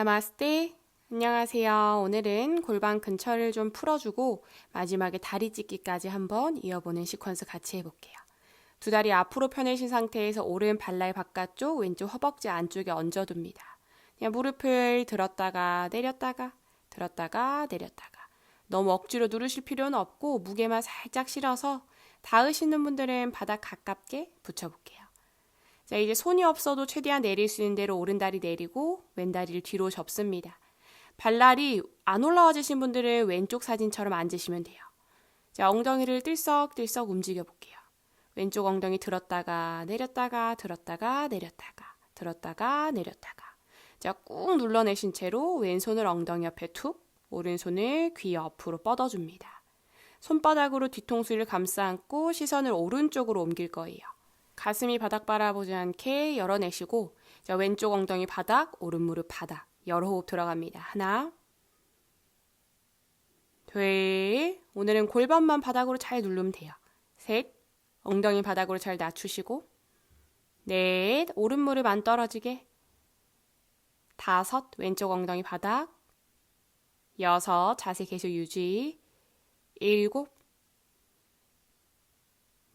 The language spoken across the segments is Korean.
나마스테. 안녕하세요. 오늘은 골반 근처를 좀 풀어주고 마지막에 다리 찢기까지 한번 이어보는 시퀀스 같이 해볼게요. 두 다리 앞으로 펴내신 상태에서 오른 발날 바깥쪽, 왼쪽 허벅지 안쪽에 얹어둡니다. 그냥 무릎을 들었다가 내렸다가 들었다가 내렸다가 너무 억지로 누르실 필요는 없고 무게만 살짝 실어서 닿으시는 분들은 바닥 가깝게 붙여볼게요. 자, 이제 손이 없어도 최대한 내릴 수 있는 대로 오른다리 내리고 왼다리를 뒤로 접습니다. 발날이 안 올라와지신 분들은 왼쪽 사진처럼 앉으시면 돼요. 자, 엉덩이를 뜰썩뜰썩 움직여 볼게요. 왼쪽 엉덩이 들었다가 내렸다가 들었다가 내렸다가 들었다가 내렸다가 자, 꾹 눌러내신 채로 왼손을 엉덩이 옆에 툭 오른손을 귀 옆으로 뻗어줍니다. 손바닥으로 뒤통수를 감싸 안고 시선을 오른쪽으로 옮길 거예요. 가슴이 바닥 바라보지 않게 열어내시고 자, 왼쪽 엉덩이 바닥, 오른 무릎 바닥. 여러 호흡 들어갑니다. 하나, 둘, 오늘은 골반만 바닥으로 잘 누르면 돼요. 셋, 엉덩이 바닥으로 잘 낮추시고 넷, 오른 무릎 안 떨어지게. 다섯, 왼쪽 엉덩이 바닥. 여섯, 자세 계속 유지. 일곱,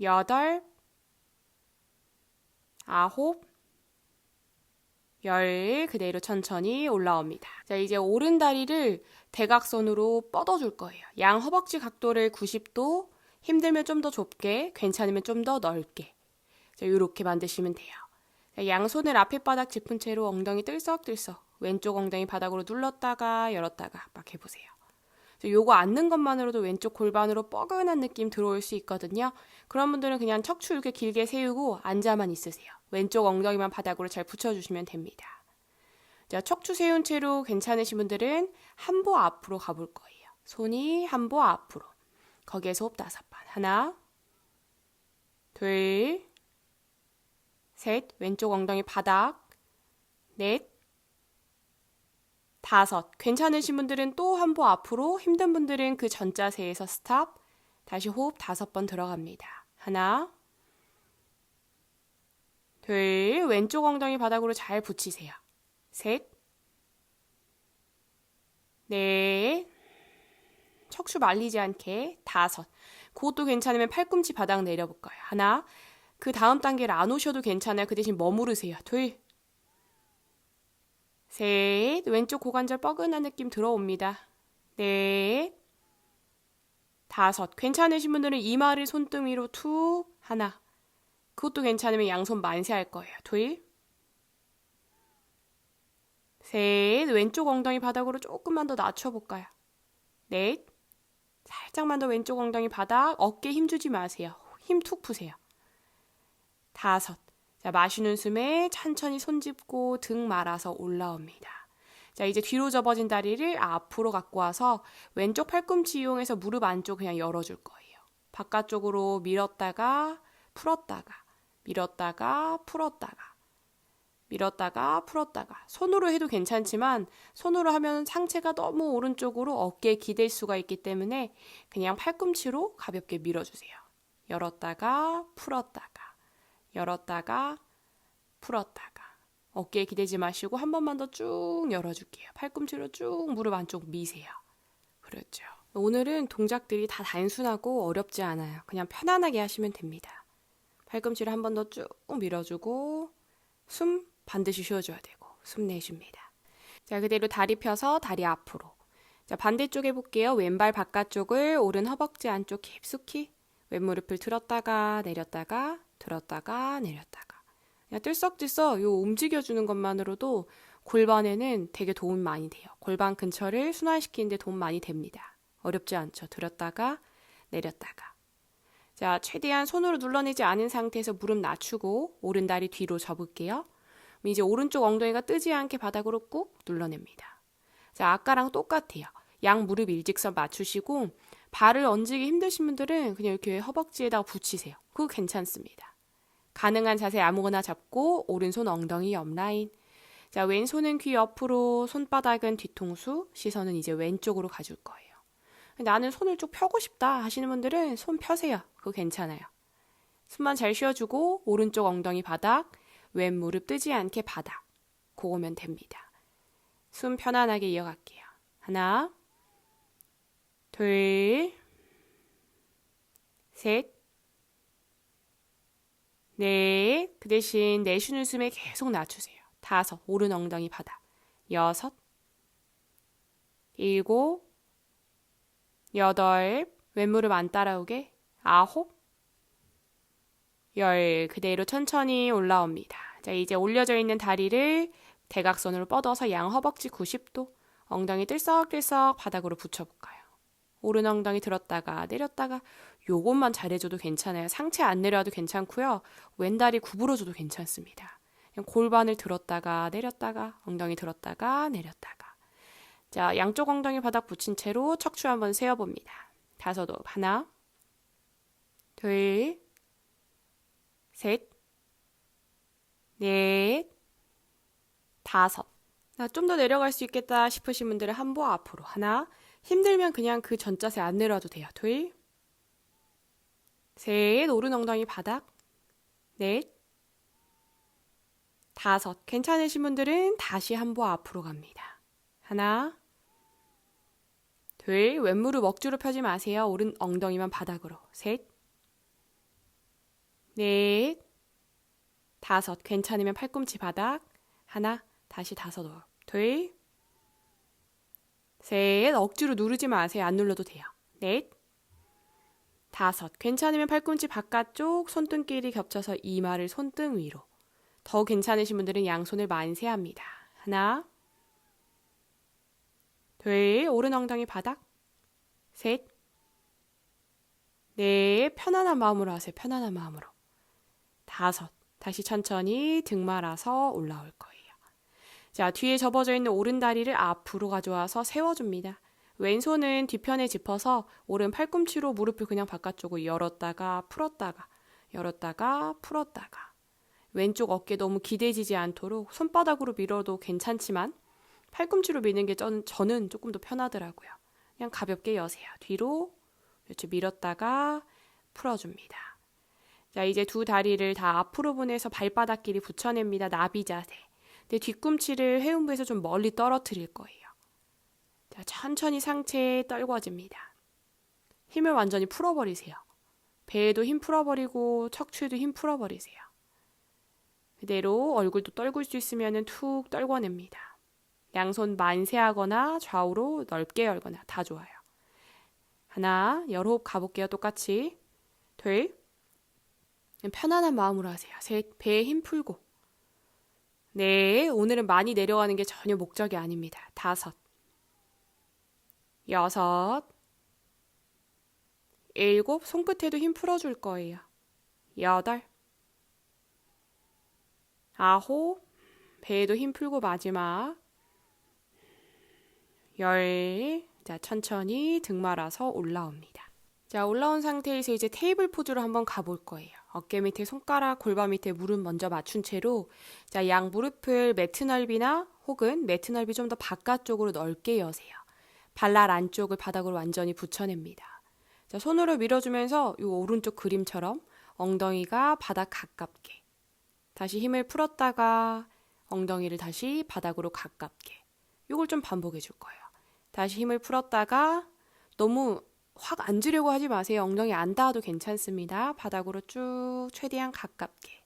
여덟, 아홉, 열 그대로 천천히 올라옵니다. 자, 이제 오른 다리를 대각선으로 뻗어줄 거예요. 양 허벅지 각도를 90도, 힘들면 좀 더 좁게, 괜찮으면 좀 더 넓게. 자, 이렇게 만드시면 돼요. 자, 양손을 앞에 바닥 짚은 채로 엉덩이 들썩들썩 왼쪽 엉덩이 바닥으로 눌렀다가 열었다가 막 해보세요. 요거 앉는 것만으로도 왼쪽 골반으로 뻐근한 느낌 들어올 수 있거든요. 그런 분들은 그냥 척추 이렇게 길게 세우고 앉아만 있으세요. 왼쪽 엉덩이만 바닥으로 잘 붙여주시면 됩니다. 자, 척추 세운 채로 괜찮으신 분들은 한 보 앞으로 가볼 거예요. 손이 한 보 앞으로. 거기에서 호흡 다섯 번. 하나, 둘, 셋, 왼쪽 엉덩이 바닥, 넷, 다섯. 괜찮으신 분들은 또 한 보 앞으로, 힘든 분들은 그 전 자세에서 스탑. 다시 호흡 다섯 번 들어갑니다. 하나, 둘, 왼쪽 엉덩이 바닥으로 잘 붙이세요. 셋, 넷, 척추 말리지 않게 다섯. 그것도 괜찮으면 팔꿈치 바닥 내려볼 거예요. 하나, 그 다음 단계를 안 오셔도 괜찮아요. 그 대신 머무르세요. 둘, 셋, 왼쪽 고관절 뻐근한 느낌 들어옵니다. 넷, 다섯. 괜찮으신 분들은 이마를 손등 위로 툭, 하나. 그것도 괜찮으면 양손 만세할 거예요. 둘, 셋, 왼쪽 엉덩이 바닥으로 조금만 더 낮춰볼까요? 넷, 살짝만 더 왼쪽 엉덩이 바닥, 어깨 힘주지 마세요. 힘 툭 푸세요. 다섯, 자, 마시는 숨에 천천히 손 짚고 등 말아서 올라옵니다. 자, 이제 뒤로 접어진 다리를 앞으로 갖고 와서 왼쪽 팔꿈치 이용해서 무릎 안쪽 그냥 열어줄 거예요. 바깥쪽으로 밀었다가 풀었다가 밀었다가 풀었다가 밀었다가 풀었다가 손으로 해도 괜찮지만 손으로 하면 상체가 너무 오른쪽으로 어깨에 기댈 수가 있기 때문에 그냥 팔꿈치로 가볍게 밀어주세요. 열었다가 풀었다가 열었다가 풀었다가 어깨에 기대지 마시고 한 번만 더 쭉 열어줄게요. 팔꿈치로 쭉 무릎 안쪽 미세요. 그렇죠. 오늘은 동작들이 다 단순하고 어렵지 않아요. 그냥 편안하게 하시면 됩니다. 팔꿈치를 한 번 더 쭉 밀어주고 숨 반드시 쉬어줘야 되고 숨 내쉽니다. 자 그대로 다리 펴서 다리 앞으로. 자 반대쪽 해볼게요. 왼발 바깥쪽을 오른 허벅지 안쪽 깊숙이 왼무릎을 들었다가 내렸다가 들었다가 내렸다가 그냥 뜰썩뜰썩 요 움직여주는 것만으로도 골반에는 되게 도움 많이 돼요. 골반 근처를 순환시키는데 도움 많이 됩니다. 어렵지 않죠. 들었다가 내렸다가 자 최대한 손으로 눌러내지 않은 상태에서 무릎 낮추고 오른다리 뒤로 접을게요. 이제 오른쪽 엉덩이가 뜨지 않게 바닥으로 꾹 눌러냅니다. 자 아까랑 똑같아요. 양 무릎 일직선 맞추시고 발을 얹기 힘드신 분들은 그냥 이렇게 허벅지에다가 붙이세요. 그거 괜찮습니다. 가능한 자세 아무거나 잡고 오른손 엉덩이 옆라인. 자, 왼손은 귀 옆으로, 손바닥은 뒤통수, 시선은 이제 왼쪽으로 가줄 거예요. 나는 손을 쭉 펴고 싶다 하시는 분들은 손 펴세요. 그거 괜찮아요. 숨만 잘 쉬어주고 오른쪽 엉덩이 바닥, 왼 무릎 뜨지 않게 바닥. 그거면 됩니다. 숨 편안하게 이어갈게요. 하나, 둘, 셋, 넷. 그 대신 내쉬는 숨에 계속 낮추세요. 다섯. 오른 엉덩이 바닥. 여섯, 일곱, 여덟. 왼무릎 안 따라오게. 아홉, 열. 그대로 천천히 올라옵니다. 자, 이제 올려져 있는 다리를 대각선으로 뻗어서 양 허벅지 90도. 엉덩이 들썩들썩 바닥으로 붙여볼까요? 오른 엉덩이 들었다가 내렸다가 요것만 잘해줘도 괜찮아요. 상체 안 내려와도 괜찮고요. 왼다리 구부러줘도 괜찮습니다. 골반을 들었다가 내렸다가 엉덩이 들었다가 내렸다가 자 양쪽 엉덩이 바닥 붙인 채로 척추 한번 세어봅니다. 다섯 호 하나 둘 셋, 넷, 다섯. 좀 더 내려갈 수 있겠다 싶으신 분들은 한 보 앞으로. 하나. 힘들면 그냥 그 전자세 안 내려와도 돼요. 둘, 셋, 오른 엉덩이 바닥. 넷, 다섯. 괜찮으신 분들은 다시 한 보 앞으로 갑니다. 하나, 둘, 왼무릎 억지로 펴지 마세요. 오른 엉덩이만 바닥으로. 셋, 넷, 다섯. 괜찮으면 팔꿈치 바닥. 하나, 다시 다섯. 둘, 셋. 억지로 누르지 마세요. 안 눌러도 돼요. 넷, 다섯. 괜찮으면 팔꿈치 바깥쪽 손등끼리 겹쳐서 이마를 손등 위로. 더 괜찮으신 분들은 양손을 만세합니다. 하나, 둘, 오른 엉덩이 바닥. 셋, 넷. 편안한 마음으로 하세요. 편안한 마음으로. 다섯. 다시 천천히 등 말아서 올라올 거예요. 자, 뒤에 접어져 있는 오른 다리를 앞으로 가져와서 세워줍니다. 왼손은 뒤편에 짚어서 오른 팔꿈치로 무릎을 그냥 바깥쪽으로 열었다가 풀었다가 열었다가 풀었다가 왼쪽 어깨 너무 기대지지 않도록 손바닥으로 밀어도 괜찮지만 팔꿈치로 미는 게 저는, 저는 조금 더 편하더라고요. 그냥 가볍게 여세요. 뒤로 이렇게 밀었다가 풀어줍니다. 자, 이제 두 다리를 다 앞으로 보내서 발바닥끼리 붙여냅니다. 나비 자세. 근데 뒤꿈치를 해운부에서 좀 멀리 떨어뜨릴 거예요. 자, 천천히 상체에 떨궈집니다. 힘을 완전히 풀어버리세요. 배에도 힘 풀어버리고 척추에도 힘 풀어버리세요. 그대로 얼굴도 떨굴 수 있으면 툭 떨궈냅니다. 양손 만세하거나 좌우로 넓게 열거나 다 좋아요. 하나, 여러 호흡 가볼게요. 똑같이. 둘, 편안한 마음으로 하세요. 셋, 배에 힘 풀고. 네, 오늘은 많이 내려가는 게 전혀 목적이 아닙니다. 다섯, 여섯, 일곱, 손끝에도 힘 풀어줄 거예요. 여덟, 아홉, 배에도 힘 풀고 마지막. 열, 자, 천천히 등 말아서 올라옵니다. 자, 올라온 상태에서 이제 테이블 포즈로 한번 가볼 거예요. 어깨 밑에 손가락, 골반 밑에 무릎 먼저 맞춘 채로 자, 양 무릎을 매트 넓이나 혹은 매트 넓이 좀 더 바깥쪽으로 넓게 여세요. 발날 안쪽을 바닥으로 완전히 붙여냅니다. 자, 손으로 밀어주면서 이 오른쪽 그림처럼 엉덩이가 바닥 가깝게. 다시 힘을 풀었다가 엉덩이를 다시 바닥으로 가깝게. 이걸 좀 반복해 줄 거예요. 다시 힘을 풀었다가 너무 확 앉으려고 하지 마세요. 엉덩이 안 닿아도 괜찮습니다. 바닥으로 쭉 최대한 가깝게.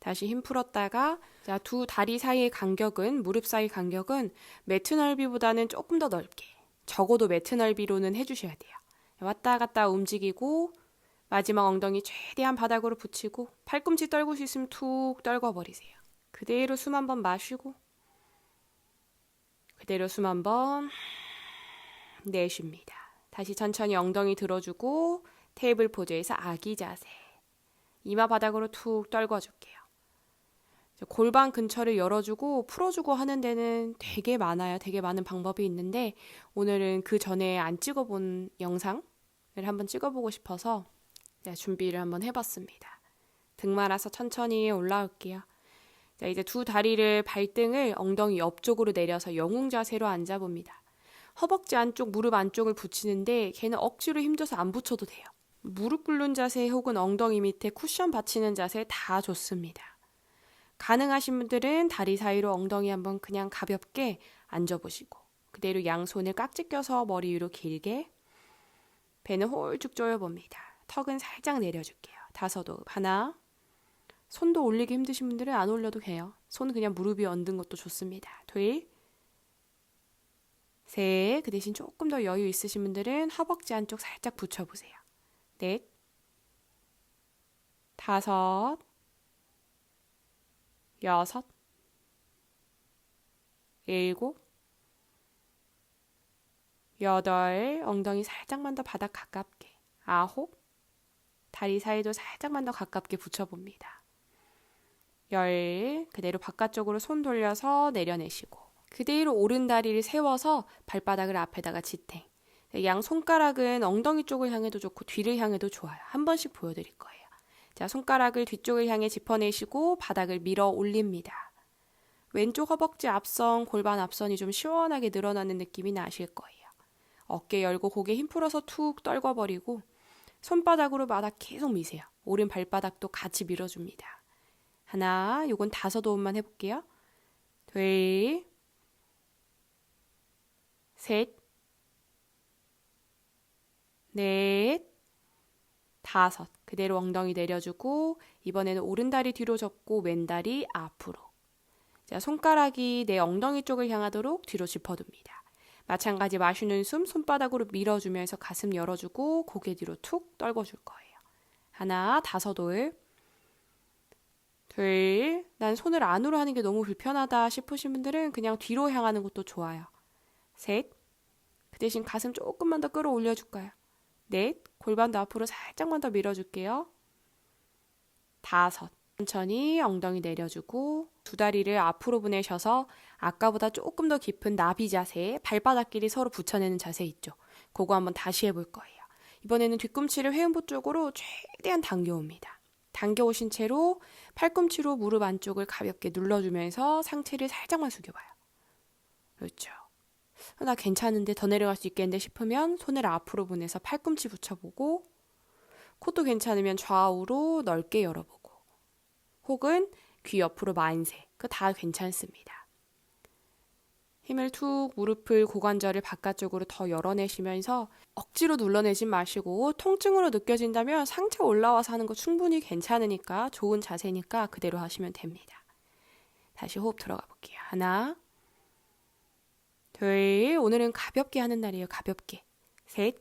다시 힘 풀었다가 자, 두 다리 사이의 간격은 무릎 사이 간격은 매트 넓이보다는 조금 더 넓게. 적어도 매트 넓이로는 해 주셔야 돼요. 왔다 갔다 움직이고 마지막 엉덩이 최대한 바닥으로 붙이고 팔꿈치 떨굴 수 있으면 툭 떨궈 버리세요. 그대로 숨 한 번 마시고 그대로 숨 한 번 내쉽니다. 다시 천천히 엉덩이 들어주고 테이블 포즈에서 아기 자세. 이마 바닥으로 툭 떨궈줄게요. 골반 근처를 열어주고 풀어주고 하는 데는 되게 많아요. 되게 많은 방법이 있는데 오늘은 그 전에 안 찍어본 영상을 한번 찍어보고 싶어서 준비를 한번 해봤습니다. 등 말아서 천천히 올라올게요. 자, 이제 두 다리를 발등을 엉덩이 옆쪽으로 내려서 영웅 자세로 앉아봅니다. 허벅지 안쪽, 무릎 안쪽을 붙이는데 걔는 억지로 힘줘서 안 붙여도 돼요. 무릎 꿇는 자세 혹은 엉덩이 밑에 쿠션 받치는 자세 다 좋습니다. 가능하신 분들은 다리 사이로 엉덩이 한번 그냥 가볍게 앉아보시고 그대로 양손을 깍지 껴서 머리 위로 길게 배는 홀쭉 조여봅니다. 턱은 살짝 내려줄게요. 다섯 호흡 하나 손도 올리기 힘드신 분들은 안 올려도 돼요. 손 그냥 무릎 위에 얹은 것도 좋습니다. 둘 셋, 그 대신 조금 더 여유 있으신 분들은 허벅지 안쪽 살짝 붙여보세요. 넷, 다섯, 여섯, 일곱, 여덟, 엉덩이 살짝만 더 바닥 가깝게, 아홉, 다리 사이도 살짝만 더 가깝게 붙여봅니다. 열, 그대로 바깥쪽으로 손 돌려서 내려내시고, 그대로 오른 다리를 세워서 발바닥을 앞에다가 지탱. 양 손가락은 엉덩이 쪽을 향해도 좋고 뒤를 향해도 좋아요. 한 번씩 보여드릴 거예요. 자, 손가락을 뒤쪽을 향해 짚어내시고 바닥을 밀어 올립니다. 왼쪽 허벅지 앞선, 골반 앞선이 좀 시원하게 늘어나는 느낌이 나실 거예요. 어깨 열고 고개 힘 풀어서 툭 떨궈버리고 손바닥으로 바닥 계속 미세요. 오른 발바닥도 같이 밀어줍니다. 하나, 요건 다섯 호흡만 해볼게요. 둘, 셋, 넷, 다섯. 그대로 엉덩이 내려주고 이번에는 오른다리 뒤로 접고 왼다리 앞으로. 자, 손가락이 내 엉덩이 쪽을 향하도록 뒤로 짚어둡니다. 마찬가지 마시는 숨 손바닥으로 밀어주면서 가슴 열어주고 고개 뒤로 툭 떨궈줄 거예요. 하나, 다섯 올. 둘, 난 손을 안으로 하는 게 너무 불편하다 싶으신 분들은 그냥 뒤로 향하는 것도 좋아요. 셋, 그 대신 가슴 조금만 더 끌어올려 줄까요? 넷, 골반도 앞으로 살짝만 더 밀어줄게요. 다섯, 천천히 엉덩이 내려주고 두 다리를 앞으로 보내셔서 아까보다 조금 더 깊은 나비 자세, 발바닥끼리 서로 붙여내는 자세 있죠. 그거 한번 다시 해볼 거예요. 이번에는 뒤꿈치를 회음부 쪽으로 최대한 당겨옵니다. 당겨오신 채로 팔꿈치로 무릎 안쪽을 가볍게 눌러주면서 상체를 살짝만 숙여봐요. 그렇죠. 나 괜찮은데 더 내려갈 수 있겠는데 싶으면 손을 앞으로 보내서 팔꿈치 붙여보고 코도 괜찮으면 좌우로 넓게 열어보고 혹은 귀 옆으로 만세 그 다 괜찮습니다. 힘을 툭 무릎을 고관절을 바깥쪽으로 더 열어내시면서 억지로 눌러내지 마시고 통증으로 느껴진다면 상체 올라와서 하는 거 충분히 괜찮으니까 좋은 자세니까 그대로 하시면 됩니다. 다시 호흡 들어가 볼게요. 하나 둘, 오늘은 가볍게 하는 날이에요. 가볍게. 셋,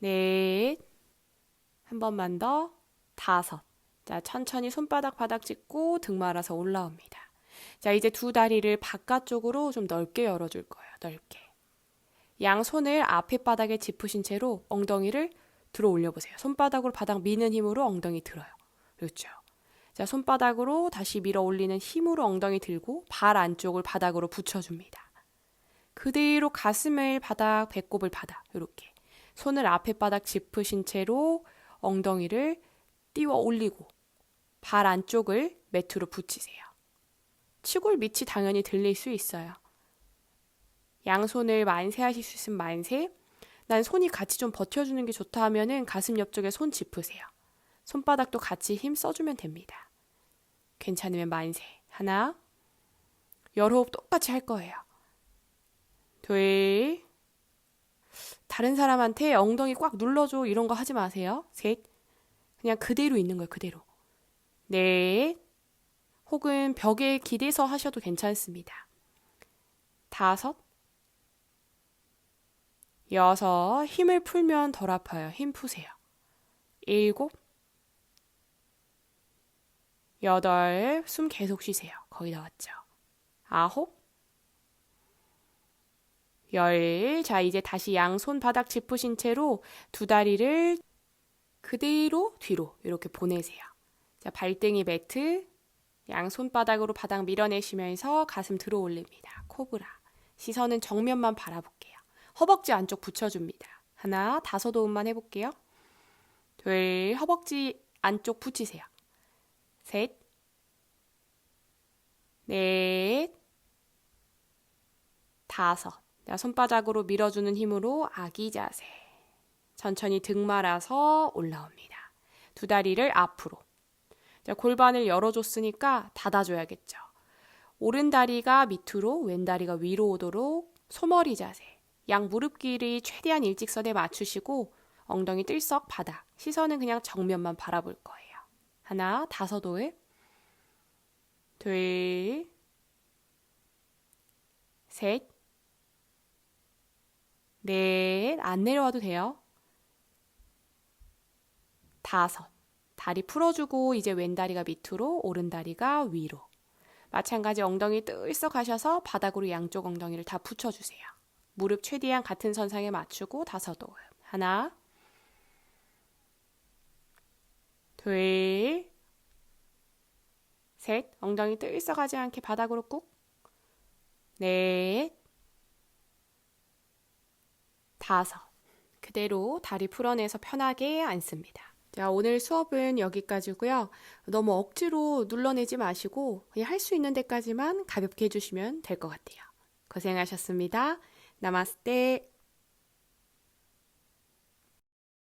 넷, 한 번만 더, 다섯. 자, 천천히 손바닥 바닥 짚고 등 말아서 올라옵니다. 자, 이제 두 다리를 바깥쪽으로 좀 넓게 열어줄 거예요. 넓게. 양 손을 앞에 바닥에 짚으신 채로 엉덩이를 들어 올려보세요. 손바닥으로 바닥 미는 힘으로 엉덩이 들어요. 그렇죠. 자, 손바닥으로 다시 밀어 올리는 힘으로 엉덩이 들고 발 안쪽을 바닥으로 붙여줍니다. 그대로 가슴을 바닥, 배꼽을 바닥, 이렇게. 손을 앞에 바닥 짚으신 채로 엉덩이를 띄워 올리고 발 안쪽을 매트로 붙이세요. 치골 밑이 당연히 들릴 수 있어요. 양손을 만세하실 수 있으면 만세. 난 손이 같이 좀 버텨주는 게 좋다 하면은 가슴 옆쪽에 손 짚으세요. 손바닥도 같이 힘 써주면 됩니다. 괜찮으면 만세. 하나. 여러 호흡 똑같이 할 거예요. 둘. 다른 사람한테 엉덩이 꽉 눌러줘 이런 거 하지 마세요. 셋. 그냥 그대로 있는 거예요. 그대로. 넷. 혹은 벽에 기대서 하셔도 괜찮습니다. 다섯. 여섯. 힘을 풀면 덜 아파요. 힘 푸세요. 일곱. 여덟, 숨 계속 쉬세요. 거의 다 왔죠. 아홉, 열. 자, 이제 다시 양손 바닥 짚으신 채로 두 다리를 그대로 뒤로 이렇게 보내세요. 자, 발등이 매트, 양손 바닥으로 바닥 밀어내시면서 가슴 들어 올립니다. 코브라. 시선은 정면만 바라볼게요. 허벅지 안쪽 붙여줍니다. 하나, 다섯 호흡만 해볼게요. 둘, 허벅지 안쪽 붙이세요. 셋, 넷, 다섯. 자, 손바닥으로 밀어주는 힘으로 아기 자세. 천천히 등 말아서 올라옵니다. 두 다리를 앞으로. 자, 골반을 열어줬으니까 닫아줘야겠죠. 오른 다리가 밑으로, 왼 다리가 위로 오도록 소머리 자세. 양 무릎 길이 최대한 일직선에 맞추시고 엉덩이 뜰썩 바닥. 시선은 그냥 정면만 바라볼 거예요. 하나, 다섯 호흡. 둘, 셋, 넷. 안 내려와도 돼요. 다섯. 다리 풀어주고 이제 왼 다리가 밑으로, 오른 다리가 위로. 마찬가지 엉덩이 뜰썩 하셔서 바닥으로 양쪽 엉덩이를 다 붙여주세요. 무릎 최대한 같은 선상에 맞추고 다섯 호흡. 하나, 둘, 셋. 엉덩이 뜰썩하지 않게 바닥으로 꾹. 넷, 다섯. 그대로 다리 풀어내서 편하게 앉습니다. 자, 오늘 수업은 여기까지고요. 너무 억지로 눌러내지 마시고 그냥 할 수 있는 데까지만 가볍게 해주시면 될 것 같아요. 고생하셨습니다. 나마스테.